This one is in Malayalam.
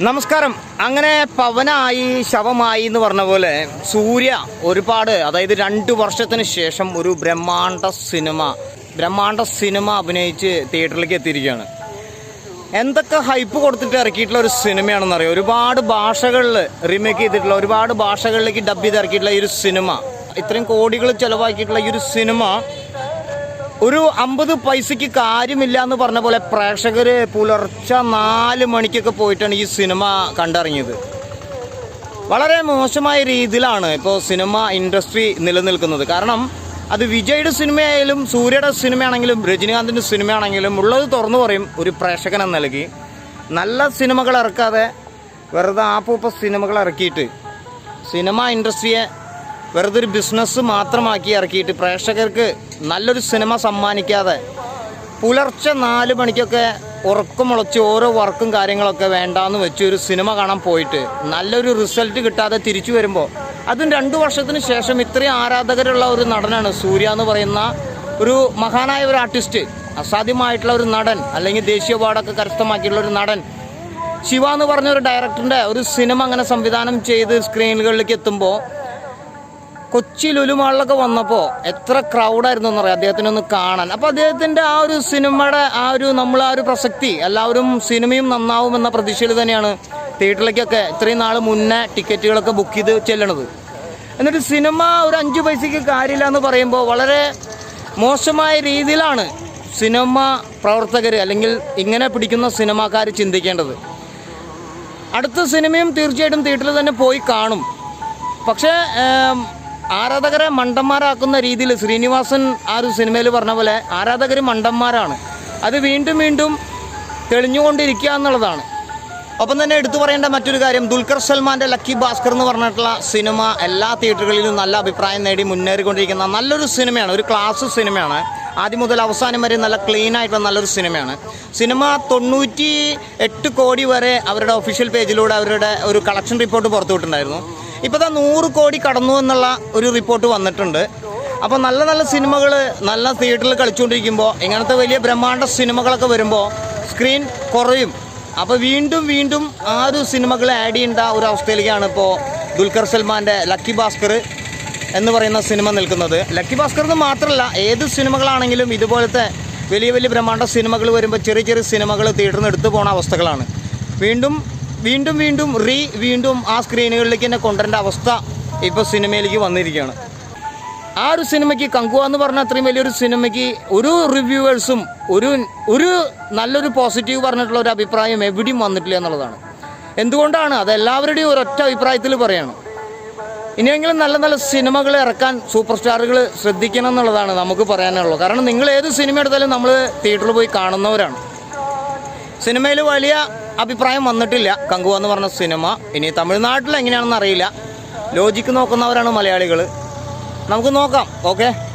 നമസ്കാരം. അങ്ങനെ പവനായി ശവമായി എന്ന് പറഞ്ഞ പോലെ സൂര്യ ഒരുപാട് അതായത് രണ്ട് വർഷത്തിന് ശേഷം ഒരു ബ്രഹ്മാണ്ട സിനിമ ബ്രഹ്മാണ്ട സിനിമ അഭിനയിച്ച് തിയേറ്ററിലേക്ക് എത്തിയിരിക്കുകയാണ്. എന്തൊക്കെ ഹൈപ്പ് കൊടുത്തിട്ട് ഇറക്കിയിട്ടുള്ള ഒരു സിനിമയാണെന്ന് അറിയാം? ഒരുപാട് ഭാഷകളിൽ റീമേക്ക് ചെയ്തിട്ടുള്ള ഒരുപാട് ഭാഷകളിലേക്ക് ഡബ് ചെയ്ത് ഇറക്കിയിട്ടുള്ള ഈ ഒരു സിനിമ ഇത്രയും കോടികൾ ചിലവാക്കിയിട്ടുള്ള ഈ ഒരു സിനിമ ഒരു അമ്പത് പൈസയ്ക്ക് കാര്യമില്ല എന്ന് പറഞ്ഞ പോലെ പ്രേക്ഷകര് പുലർച്ചെ നാല് മണിക്കൊക്കെ പോയിട്ടാണ് ഈ സിനിമ കണ്ടിറങ്ങിയത് വളരെ മോശമായ രീതിയിലാണ് ഇപ്പോൾ സിനിമ ഇൻഡസ്ട്രി നിലനിൽക്കുന്നത്. കാരണം അത് വിജയുടെ സിനിമയായാലും സൂര്യയുടെ സിനിമയാണെങ്കിലും രജനീകാന്തിന്റെ സിനിമയാണെങ്കിലും ഉള്ളത് തുറന്നു പറയും ഒരു പ്രേക്ഷകനെ നൽകി നല്ല സിനിമകൾ ഇറക്കാതെ വെറുതെ ആപ്പൂപ്പ സിനിമകൾ ഇറക്കിയിട്ട് സിനിമ ഇൻഡസ്ട്രിയെ വെറുതെ ഒരു ബിസിനസ് മാത്രമാക്കി ഇറക്കിയിട്ട് പ്രേക്ഷകർക്ക് നല്ലൊരു സിനിമ സമ്മാനിക്കാതെ പുലർച്ചെ നാല് മണിക്കൊക്കെ ഉറക്കമുളച്ച് ഓരോ വർക്കും കാര്യങ്ങളൊക്കെ വേണ്ടാന്ന് വെച്ച് ഒരു സിനിമ കാണാൻ പോയിട്ട് നല്ലൊരു റിസൾട്ട് കിട്ടാതെ തിരിച്ചു വരുമ്പോൾ അതും രണ്ടു വർഷത്തിന് ശേഷം ഇത്രയും ആരാധകരുള്ള ഒരു നടനാണ് സൂര്യ എന്ന് പറയുന്ന ഒരു മഹാനായ ഒരു ആർട്ടിസ്റ്റ് അസാധ്യമായിട്ടുള്ള ഒരു നടൻ അല്ലെങ്കിൽ ദേശീയ അവാർഡൊക്കെ കരസ്ഥമാക്കിയിട്ടുള്ള ഒരു നടൻ. ശിവ എന്ന് പറഞ്ഞ ഒരു ഡയറക്ടറിന്റെ ഒരു സിനിമ അങ്ങനെ സംവിധാനം ചെയ്ത് സ്ക്രീനുകളിലേക്ക് എത്തുമ്പോൾ കൊച്ചി ലുലുമാളിലൊക്കെ വന്നപ്പോൾ എത്ര ക്രൗഡായിരുന്നു എന്നറിയാം അദ്ദേഹത്തിനെ ഒന്ന് കാണാൻ. അപ്പോൾ അദ്ദേഹത്തിന്റെ ആ ഒരു സിനിമയുടെ ആ ഒരു നമ്മൾ ആ ഒരു പ്രസക്തി എല്ലാവരും സിനിമയും നന്നാവും എന്ന പ്രതീക്ഷയിൽ തന്നെയാണ് തിയേറ്ററിലേക്കൊക്കെ ഇത്രയും നാൾ മുന്നേ ടിക്കറ്റുകളൊക്കെ ബുക്ക് ചെയ്ത് ചെല്ലണത്. എന്നിട്ട് സിനിമ ഒരു അഞ്ച് പൈസയ്ക്ക് കാര്യമില്ല എന്ന് പറയുമ്പോൾ വളരെ മോശമായ രീതിയിലാണ് സിനിമ പ്രവർത്തകർ അല്ലെങ്കിൽ ഇങ്ങനെ പിടിക്കുന്ന സിനിമാക്കാർ ചിന്തിക്കേണ്ടത്. അടുത്ത സിനിമയും തീർച്ചയായിട്ടും തിയേറ്ററിൽ തന്നെ പോയി കാണും. പക്ഷേ ആരാധകരെ മണ്ടന്മാരാക്കുന്ന രീതിയിൽ ശ്രീനിവാസൻ ആ ഒരു സിനിമയിൽ പറഞ്ഞ പോലെ ആരാധകർ മണ്ടന്മാരാണ്. അത് വീണ്ടും വീണ്ടും തെളിഞ്ഞുകൊണ്ടിരിക്കുക എന്നുള്ളതാണ്. ഒപ്പം തന്നെ എടുത്തു പറയേണ്ട മറ്റൊരു കാര്യം ദുൽഖർ സൽമാന്റെ ലക്കി ഭാസ്കർ എന്ന് പറഞ്ഞിട്ടുള്ള സിനിമ എല്ലാ തിയേറ്ററുകളിലും നല്ല അഭിപ്രായം നേടി മുന്നേറിക്കൊണ്ടിരിക്കുന്ന നല്ലൊരു സിനിമയാണ് ഒരു ക്ലാസ് സിനിമയാണ്. ആദ്യം മുതൽ അവസാനം വരെ നല്ല ക്ലീൻ ആയിട്ടുള്ള നല്ലൊരു സിനിമയാണ്. സിനിമ തൊണ്ണൂറ്റി എട്ട് കോടി വരെ അവരുടെ ഒഫീഷ്യൽ പേജിലൂടെ അവരുടെ ഒരു കളക്ഷൻ റിപ്പോർട്ട് പുറത്തുവിട്ടുണ്ടായിരുന്നു ഇപ്പോൾ താ നൂറ് കോടി കടന്നു എന്നുള്ള ഒരു റിപ്പോർട്ട് വന്നിട്ടുണ്ട്. അപ്പോൾ നല്ല നല്ല സിനിമകൾ നല്ല തിയേറ്ററിൽ കളിച്ചുകൊണ്ടിരിക്കുമ്പോൾ ഇങ്ങനത്തെ വലിയ ബ്രഹ്മാണ്ഡ സിനിമകളൊക്കെ വരുമ്പോൾ സ്ക്രീൻ കുറയും. അപ്പോൾ വീണ്ടും വീണ്ടും ആ ഒരു സിനിമകൾ ആഡ് ചെയ്യേണ്ട ഒരു അവസ്ഥയിലേക്കാണ് ഇപ്പോൾ ദുൽഖർ സൽമാന്റെ ലക്കി ഭാസ്കർ എന്ന് പറയുന്ന സിനിമ നിൽക്കുന്നത്. ലക്കി ഭാസ്കർ എന്ന് മാത്രമല്ല ഏത് സിനിമകളാണെങ്കിലും ഇതുപോലത്തെ വലിയ വലിയ ബ്രഹ്മാണ്ഡ സിനിമകൾ വരുമ്പോൾ ചെറിയ ചെറിയ സിനിമകൾ തിയേറ്ററിൽ നിന്ന് എടുത്തു പോണ അവസ്ഥകളാണ്. വീണ്ടും വീണ്ടും വീണ്ടും റീ വീണ്ടും ആ സ്ക്രീനുകളിലേക്ക് തന്നെ കൊണ്ടുവരേണ്ട അവസ്ഥ ഇപ്പോൾ സിനിമയിലേക്ക് വന്നിരിക്കുകയാണ്. ആ ഒരു സിനിമയ്ക്ക് കങ്കുവ എന്ന് പറഞ്ഞ അത്രയും വലിയൊരു സിനിമയ്ക്ക് ഒരു റിവ്യൂവേഴ്സും ഒരു ഒരു നല്ലൊരു പോസിറ്റീവ് പറഞ്ഞിട്ടുള്ള ഒരു അഭിപ്രായം എവിടെയും വന്നിട്ടില്ല എന്നുള്ളതാണ്. എന്തുകൊണ്ടാണ്? അത് എല്ലാവരുടെയും ഒരൊറ്റ അഭിപ്രായത്തിൽ പറയണം. ഇനിയെങ്കിലും നല്ല നല്ല സിനിമകൾ ഇറക്കാൻ സൂപ്പർ സ്റ്റാറുകൾ ശ്രദ്ധിക്കണം എന്നുള്ളതാണ് നമുക്ക് പറയാനുള്ളത്. കാരണം നിങ്ങൾ ഏത് സിനിമ എടുത്താലും നമ്മൾ തിയേറ്ററിൽ പോയി കാണുന്നവരാണ്. സിനിമയിൽ വലിയ അഭിപ്രായം വന്നിട്ടില്ല. കങ്കുവ എന്ന് പറഞ്ഞ സിനിമ. ഇനി തമിഴ്നാട്ടിൽ എങ്ങനെയാണെന്ന് അറിയില്ല. ലോജിക്ക് നോക്കുന്നവരാണ് മലയാളികൾ നമുക്ക് നോക്കാം ഓക്കെ